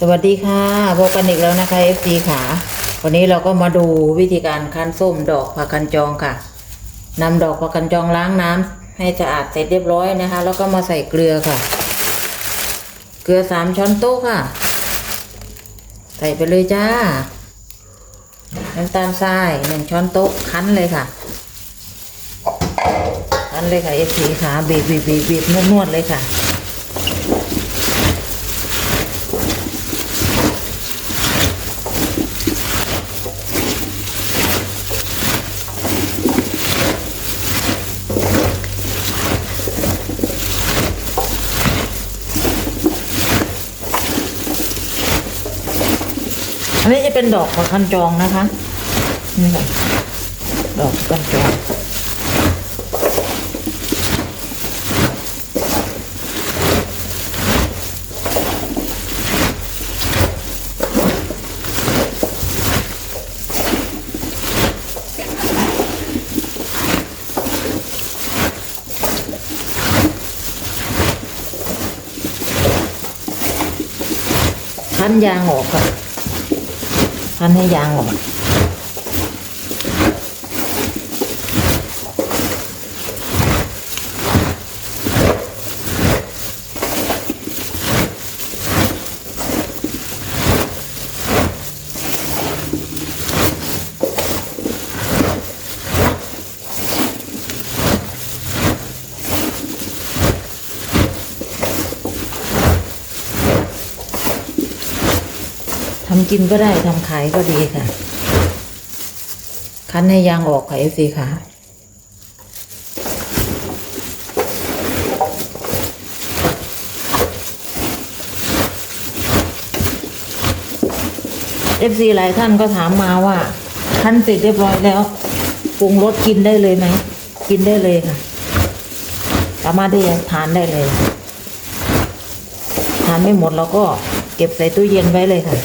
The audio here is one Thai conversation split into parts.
สวัสดีค่ะพบกันอีกแล้วนะคะ FC ขาวันนี้เราก็มาดูวิธีการคั้นส้มดอกผักกันจองค่ะนำดอกผักกันจองล้างน้ำให้สะอาดเสร็จเรียบร้อยนะคะ แล้วก็มาใส่เกลือค่ะ เกลือสามช้อนโต๊ะค่ะ ใส่ไปเลยจ้า น้ำตาลทรายหนึ่งช้อนโต๊ะคั้นเลยค่ะคั้นเลยค่ะ FC ขาบีบบีบบีบบีบนวดนวดเลยค่ะ อันนี้จะเป็นดอกกคันจองนะคะ นี่ค่ะ ดอกกันจองคั้นยางออกค่ะ คั้นให้ยางออก ทำกินก็ได้ทำขายก็ดีค่ะ คั้นให้ยางออกค่ะเอฟซีค่ะเอฟซีหลายท่านก็ถามมาว่า คั้นเสร็จเรียบร้อยแล้วปรุงรสกินได้เลยไหมกินได้เลยค่ะ สามารถที่จะทานได้เลย ทานไม่หมดเราก็เก็บใส่ตู้เย็นไว้เลยค่ะ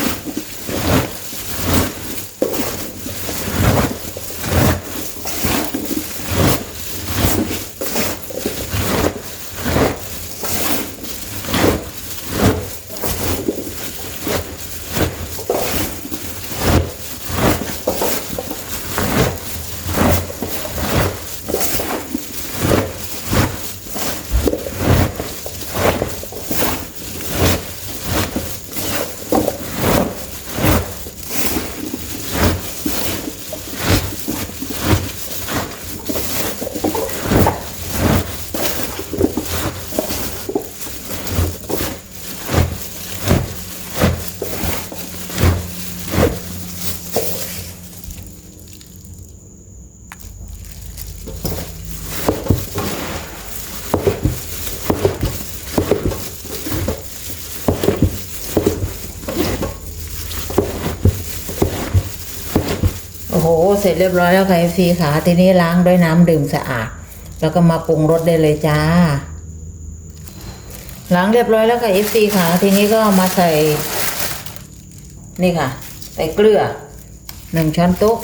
เสร็จเรียบร้อยแล้วค่ะฟีค่ะ ทีนี้ล้างด้วยน้ำดื่มสะอาด แล้วก็มาปรุงรสได้เลยจ้า ล้างเรียบร้อยแล้วค่ะ FC ค่ะ ทีนี้ก็มาใส่ นี่ค่ะ ใส่เกลือหนึ่งช้อนโต๊ะ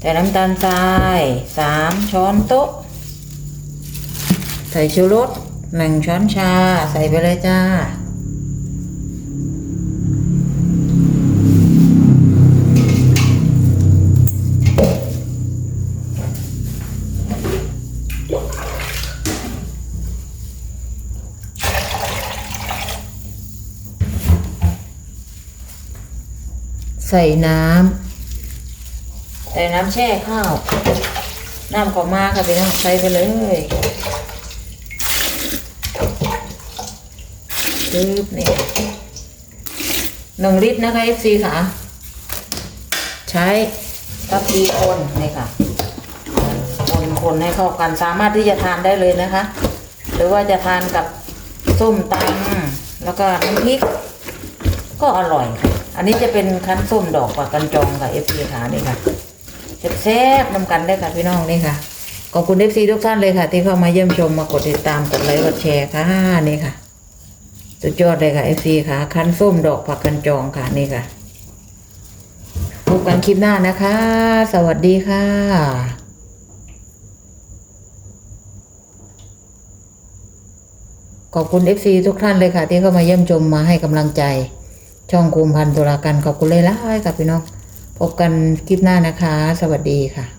ใส่น้ำตาลทรายสามช้อนโต๊ะใส่ชูรสหนึ่งช้อนชา ใส่ไปเลยจ้า ใส่น้ำใส่น้ำแช่ข้าว น้ำขอมาค่ะพี่น้องใส่ไปเลยปึ๊บนี่หนึ่งลิตรนะคะ FC ค่ะ ใช้ทัพพีคนนี่ค่ะคนคนให้เข้ากันสามารถที่จะทานได้เลยนะคะ หรือว่าจะทานกับส้มตำแล้วก็น้ำพริก ก็อร่อยค่ะ อันนี้จะเป็นคั้นส้มดอกปากกันจองค่ะเอฟซีขานี่ค่ะแซ่บๆนำกันได้ค่ะพี่น้องนี่ค่ะขอบคุณเอฟซีทุกท่านเลยค่ะ ที่เข้ามาเยี่ยมชมมากดติดตามกดไลค์กดแชร์ค่ะนี่ค่ะสุดยอดเลยค่ะเอฟซีค่ะคั้นส้มดอกผักกันจองค่ะนี่ค่ะพบกันคลิปหน้านะคะ สวัสดีค่ะขอบคุณ FC ทุกท่านเลยค่ะ ที่เข้ามาเยี่ยมชมมาให้กำลังใจ ช่องกุมพันธุรากันขอบคุณเลยล่ะค่ะพี่น้อง พบกันคลิปหน้านะคะ สวัสดีค่ะ